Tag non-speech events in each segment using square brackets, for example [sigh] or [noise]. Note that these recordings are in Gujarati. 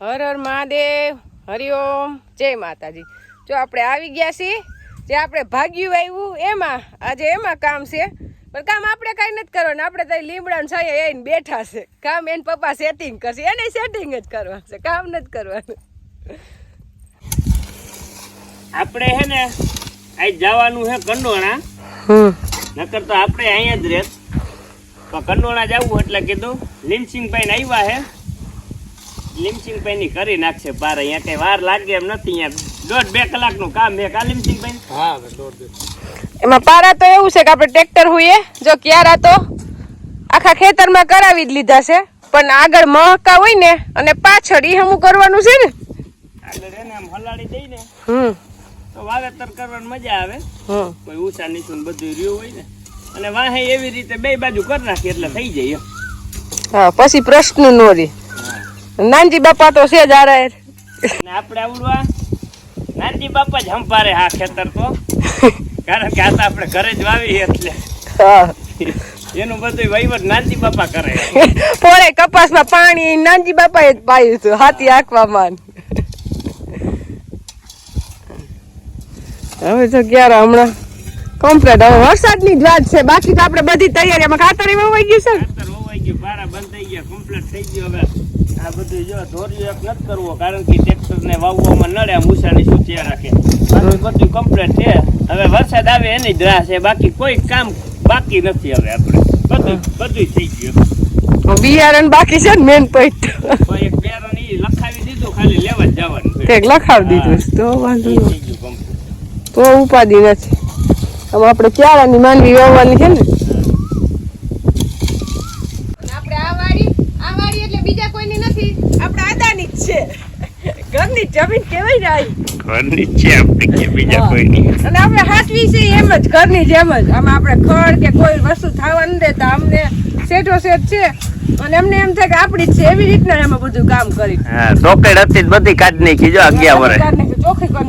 હર હર મહાદેવ હરિઓમ જય માતાજી. જો આપણે આવી ગયા છીએ જે આપણે ભાગ્યું આવ્યું એમાં આજે એમાં કામ છે પણ કામ આપણે કાંઈ નથી કરવાનું. આપણે તો લીમડાને સાય આવીને બેઠા છે. કામ એને પપ્પા સેટિંગ કરશે. એને સેટિંગ જ કરવાનું છે. કામ નથી કરવાનું. આપણે હે ને આજ જવાનું હે કંડોણા. નકર તો આપણે અહીંયા જ રહેત. પણ કંડોણા જવું એટલે કીધું લીમસિંગભાઈ ને આવ્યા હે. લીમસિંગભાઈ કરી નાખશે પાર અહીંયા કઈ વાર લાગે એમ નથી. અહીંયા દોઢ બે કલાકનું કામ છે. કા લીમસિંગભાઈ એમાં પારા તો એવું છે કે આપણે ટ્રેક્ટર હોઈએ જો ક્યારા તો આખા ખેતરમાં કરાવી જ લીધા છે. પણ આગળ મહકા હોય ને અને પાછળ ઈ હમું કરવાનું છે ને. આગળ એને આમ હલાડી દઈ ને. હમ. તો વાવેતર કરવાની મજા આવે. હમ. કોઈ ઊંચા નીચું બધું રહ્યું હોય ને. અને વાહે એવી રીતે બે બાજુ કરી નાખી એટલે થઈ જાય હા પછી પ્રશ્ન નો રે નાનજી બાપા તો છે જ આરા આપણે આવડવા? નાનજી બાપા જ હંપારે આ ખેતર તો. કારણ કે આ તો આપણે ઘરે જ વાવી એટલે. હા. એનું બધું વહીવટ નાનજી બાપા કરે. પોળે કપાસમાં પાણી નાનજી બાપાએ જ પાયું હતું હાથી આંકવામાં હવે તો ક્યારે હમણાં? કમ્પ્લેટ હવે વરસાદની જ વાત છે. બાકી તો આપણે બધી તૈયારી એમાં ખાતર એમાં હોય ગયું છે ગયું પારા બંધ થઈ ગયા કમ્પ્લીટ થઈ ગયું હવે. આ બધું જો ધોર્યું એક નથી કરવો કારણ કે ટ્રેક્ટર ને વાવવામાં નડે મૂસાની ચેર રાખે. બધું કમ્પ્લીટ છે. હવે વરસાદ આવે એની જ રાહ છે બાકી કોઈ કામ બાકી નથી હવે આપણે. બધું બધું થઈ ગયું. બિયારણ બાકી છે ને મેન પોઈન્ટ એક બેરણ ઈ લખાવી દીધું ખાલી લેવા જ જવાનું. તે લખાવી દીધું તો વાંધો. તો ઉપાધિ નથી. હવે આપણે ક્યારાની માનવી વાવવાની છે ને આપણે આ વાડી આ વાડી એટલે બીજા કોઈની નથી આપણે આદાની જ છે. ઘરની જમીન કેવાય ને ઘરની છે આપણે કે બીજા. કોઈ નહીં. અને આપણે હાચવી છે એમ જ ઘરની જેમ જ. આમાં આપણે ખડ કે કોઈ વસ્તુ થવા ન દેતા અમને સેઠો સેઠ છે. અને એમને એમ થાય કે આપણી છે એવી રીતના એમાં બધું કામ કરી. હા રોકેડ હતી બધી કાઢ નાખી જો અગિયાર વર્ષ ચોખ્ખી કરી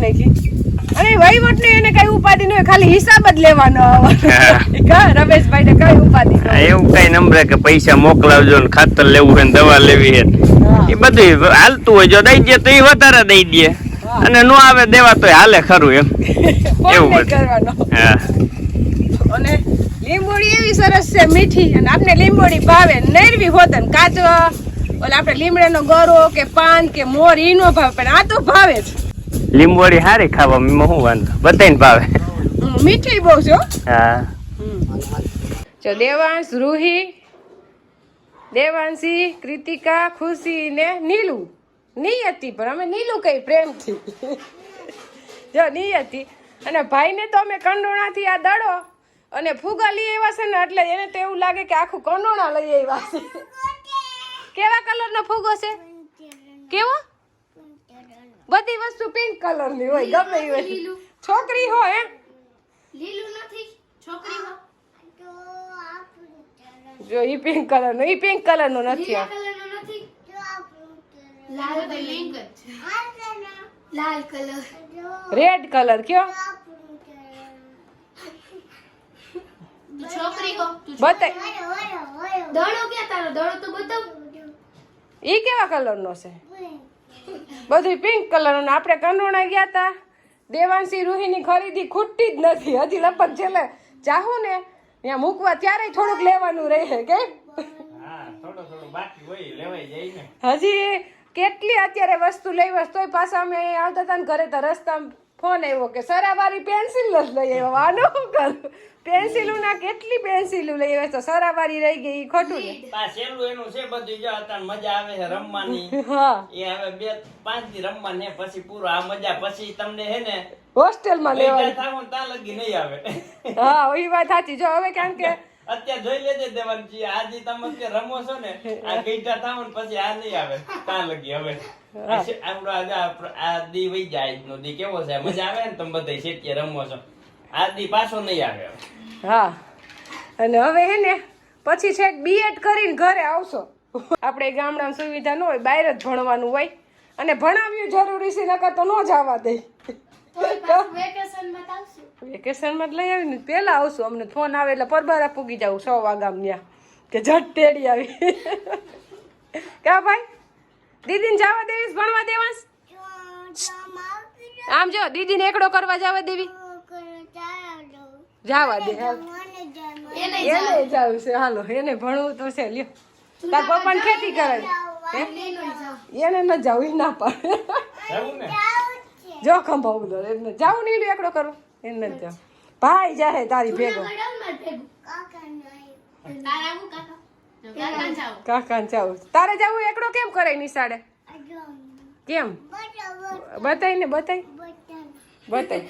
વહીવટની એને કઈ ઉપાધિ નહીં ખાલી હિસાબ જ લેવાનો રમેશભાઈ ને કઈ ઉપાધિ હા. એવું કઈ નંબર કે પૈસા મોકલાવજો ને ખાતર લેવું ને દવા લેવી હે. એ બધું હાલતું હોય જો દઈ દે તો એ વધારે દઈ દે. અને નો આવે દેવા તો હાલે ખરું એમ. [laughs] એવું બધું. હા. અને લીંબોડી એવી સરસ છે મીઠી. અને આપણે લીંબોડી ભાવે નૈરવી હોત ને કાચો. ઓલા આપણે લીમડાનો ગરો કે પાન કે મોર ઈનો ભાવે પણ આ તો ભાવે જ. લીંબોડી હારી ખાવા એમાં શું વાંધો? બતાવીને ભાવે. મીઠી બહુ છો હા. જો દેવાંશ રૂહી દેવાંશી કૃતિકા ખુશી ને નીલુ. નિયતિ પણ અમે નીલુ કઈ પ્રેમથી. જો નિયતિ. અને ભાઈને તો અમે કંડોણાથી આ દડો અને ફુગા લઈ આવ્યા છે ને એટલે એને તો એવું લાગે કે આખું કંડોણા લઈ આવ્યા છે. કેવા કલરનો ફુગો છે? કેવો? બધી વસ્તુ પિંક કલરની હોય ગમે એ હોય. છોકરી હોય એમ લીલું નથી છોકરી હો. જો ઈ પિંક કલરનો ઈ પિંક કલરનો નથી લીલા આ. કલરનો નથી. લાલ તો લિંક જ છે. લાલ કલર. રેડ કલર કયો? તું છોકરી હો તું બતાય. દડો ક્યાં તારો? દડો તો બતાવ. ઈ કેવા કલરનો છે? બધું પિંક કલર અને આપણે કંડોણા ગયા તા. દેવાંશી રૂહીની ખરીદી ખૂટતી જ નથી. હજી લગભગ છેલ્લે જાહું ને ત્યાં મૂકવા ત્યારે થોડુંક લેવાનું રહે કે? હજી કેટલી અત્યારે વસ્તુ લઈ વસ્તુ તોય પાછા અમે આવતા હતા ને ઘરે તો રસ્તામાં ફોન આવ્યો કે સરાવારી પેન્સિલ જ લઈ આવ્યો. આનું શું પેન્સિલું ના કેટલી પેન્સિલું લઈ આવ્યા? તો સરાવારી રહી ગઈ ખોટું ને આ છેલ્લું એનું છે બધું જો અત્યારે મજા આવે છે રમવાની. હા. એ હવે બે પાંચ દી રમવા ને પછી પૂરો આ મજા. પછી તમને હે ને હોસ્ટેલમાં લેવા થાવ ને લગી નહીં આવે. હા એ વાત સાચી. જો હવે કારણ કે અત્યારે જોઈ લેજે દેવાનજી આજે તમે કે રમો છો ને આ ગઈઢા થાવ ને પછી આ નહીં આવે. ત્યાં લગી હવે. આ આજે આ દી વઈ જાય. નો દી કેવો છે? મજા આવે ને તમે બધા શેઠીએ રમો છો? આ દી પાછો નહીં આવે હા. અને હવે હે ને પછી છેક બીએડ કરીને ઘરે આવશો. આપણે ગામડામાં સુવિધા ન હોય બહાર જ ભણવાનું હોય. અને ભણાવ્યું જરૂરી છે નકર તો ન જવા દે. વેકેશનમાં [laughs] જ લઈ આવીને પહેલાં આવશું. અમને ફોન આવે એટલે પરબારા પૂગી જાવ સો વાગામ ત્યાં. કે ઝટ તેડી આવી. [laughs] કા ભાઈ? દીદીને જવા દેવીશ ભણવા દેવાશ? આમ જો દીદીને એકડો કરવા જવા દેવી. જવા દે એને જાવું છે હાલો એને ભણવું તો છે લ્યો. તાર પપ્પાને ખેતી કરે એને ન જાવું ના પાડે. જો ખંભા ઉલો એમને જાવ નહીં લ્યો એકડો કરો. એમને જાવ ભાઈ જાહે તારી ભેગો. કાકા? જાવું તારે જાવું એકડો કેમ કરે નિશાળે? કેમ? બતાય ને બતાય. બતાય.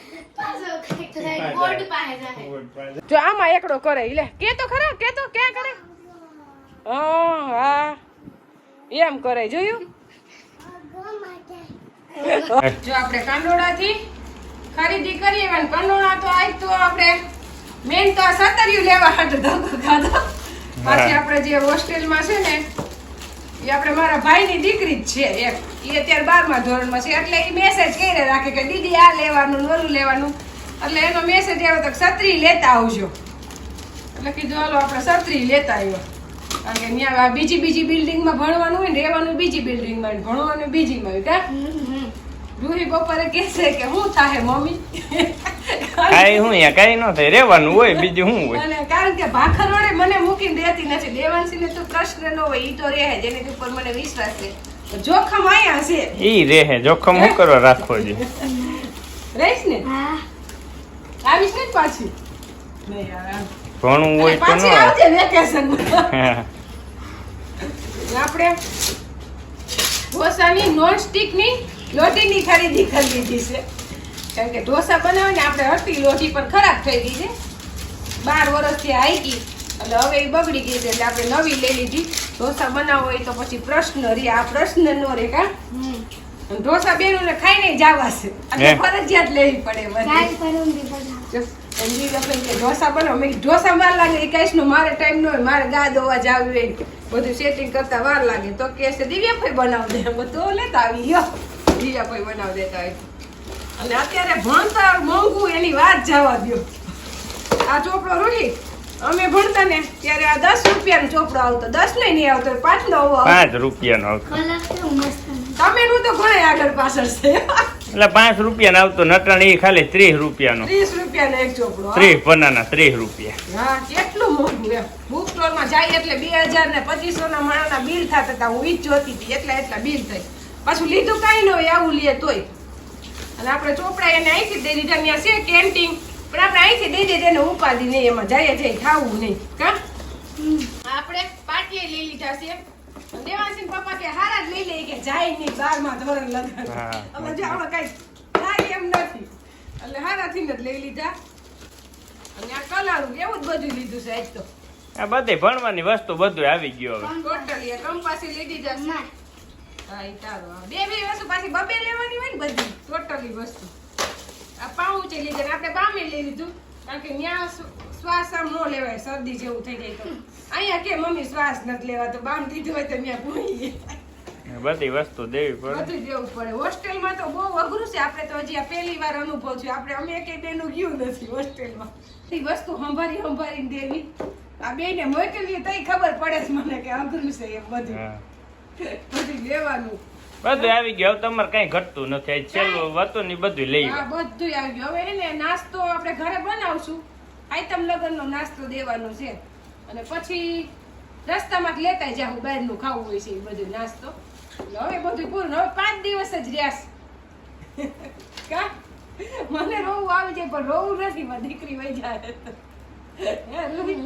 જો આમાં એકડો કરે લે કે તો ખરા? કે તો ક્યાં કરે હા હા. એમ કરે જોયું? જો આપણે કંડોળાથી ખરીદી કરીએ અને કંડોળા તો આજ તો આપણે મેન તો આ સતરિયું લેવા હાટુ ધોકો ખાધો. પાછી આપણે જે હોસ્ટેલમાં છે ને એ આપણે મારા ભાઈની દીકરી જ છે એક. એ અત્યારે બારમા ધોરણમાં છે એટલે એ મેસેજ કરી રાખે કે દીદી આ લેવાનું ને ઓલું લેવાનું. એટલે એનો મેસેજ આવ્યો તો સત્રી લેતા આવજો. એટલે કીધું હાલો આપણે સત્રી લેતા આવ્યો કારણ કે ત્યાં બીજી બીજી બિલ્ડિંગમાં ભણવાનું હોય ને રહેવાનું બીજી બિલ્ડિંગમાં ભણવાનું બીજીમાં હોય કા? રૂહી બપોરે કે છે કે હું થાહે મમ્મી? કાંઈ હું યા કાંઈ ન થાય રેવાનું હોય બીજું શું હોય? અને કારણ કે ભાખર વડે મને મૂકી દેતી નથી દેવાંશીને તો કૃષ્ણ નો હોય ઈ તો રહે જેની ઉપર મને વિશ્વાસ છે. જોખમ આયા છે. ઈ રહે જોખમ હું કરવા રાખો જોઈએ રહીશ ને? હા. આવીશ ને પાછી? નહીં યાર ઘણું ભણવું હોય તો ન પાછી આવજે વેકેશન. આપણે ઢોસાની નોન સ્ટિકની લોટીની ખરીદી કરી દીધી છે. કારણ કે ઢોસા બનાવે ને આપણે હતી લોટી પણ ખરાબ થઈ ગઈ છે. બાર વર્ષથી આવી ગઈ. એટલે હવે એ બગડી ગઈ છે એટલે આપણે નવી લઈ લીધી. ઢોસા બનાવો હોય તો પછી પ્રશ્ન રે આ પ્રશ્ન નો રે કા? ઢોસા બેનું ને ખાઈને જવા છે. ફરજિયાત લેવી પડે જો, કે ઢોસા બનાવો. મેં ઢોસા વાર લાગે એ કહીશનું મારે ટાઈમ ન હોય મારે ગા દોવા જાવું હોય બધું સેટિંગ કરતા વાર લાગે. તો કે છે દિવ્યાભાઈ બનાવ દે બધું લેતા આવી યો કોઈ બનાવી દેતા હોય. અને અત્યારે ભણતર મોંઘું એની વાત જવા દ્યો. આ ચોપડો રૂલી અમે ભણતા ને ત્યારે આ દસ રૂપિયાનો ચોપડો આવતો. દસ ને નહીં આવતો પાંચ નો આવતો. પાંચ રૂપિયાનો આવતો. તમે નું તો ઘણે આગળ પાછળ છે. એટલે પાંચ રૂપિયાનો આવતો નટણ એ ખાલી ત્રીસ રૂપિયાનો. ત્રીસ રૂપિયાનો એક ચોપડો. ત્રીસ પન્નાના ત્રીસ રૂપિયા. હા કેટલું મોંઘું એમ. બુક સ્ટોરમાં જાય એટલે બે હજાર ને પચીસો ના માણાના બિલ થતા હતા. હું ઈ જ જોતી હતી એટલા એટલા બિલ થઈ. પાછું લીધું કાંઈ ન હોય આવું લે તોય. અને આપણે ચોપડા એને અહીંથી દઈ દીધા ત્યાં છે કેન્ટીન પણ આપણે અહીંથી દઈ દીધી એને ઉપાધિ નહીં એમાં જઈએ જઈ ખાવું નહીં. કા આપણે પાટીએ લઈ લીધા છે. દેવાંશી પપ્પા કે હારા જ લઈ લે કે જાય નહીં બારમાં ધોરણ લગન. હા. અમે જો આમાં કઈ થાય એમ નથી. એટલે હારાથી જ લઈ લીધા. અને આ કલારું એવું જ બધું લીધું છે આજ તો. આ બધે ભણવાની વસ્તુ બધું આવી ગયું હવે. ટોટલી કંપાસી લીધી જશે. બે બે વસ્તુ પાછી બબે લેવાની હોય ને બધી ટોટલી વસ્તુ. આ પાઉચે લીધા ને આપણે બામે લઈ લીધું. કારણ કે ત્યાં શ્વાસ આમ ન લેવાય શરદી જેવું થઈ જાય તો. અહીંયા કે મમ્મી શ્વાસ નથી લેવાતો બામ દીધું હોય તો ત્યાં ભૂલી બધી વસ્તુ દેવી પડે. બધું દેવું પડે. હોસ્ટેલમાં તો બહુ અઘરું છે. આપણે તો હજી આ પહેલી વાર અનુભવ છે. આપણે અમે કઈ બેનું ગયું નથી હોસ્ટેલમાં. એ વસ્તુ સંભારી સંભાળીને દેવી. આ બેને મોકલીએ તઈ ખબર પડે છે મને કે અઘરું છે એ બધું. બધું લેવાનું. બધું આવી ગયું. હવે તમારે કઈ ઘટતું નથી. છેલ્લું હતું ને બધું લઈ હા બધું આવી ગયું. હવે એને નાસ્તો આપણે ઘરે બનાવશું. આઈટમ લગનનો નાસ્તો દેવાનો છે. અને પછી રસ્તામાં લેતા જાવ બહારનું ખાવું હોય છે બધું નાસ્તો. હવે બધું પૂરું. હવે પાંચ દિવસ જ રહ્યા કા? મને રોવું આવી જાય પણ રોવું નથી. મારી દીકરી વહી જાય. રોહિત?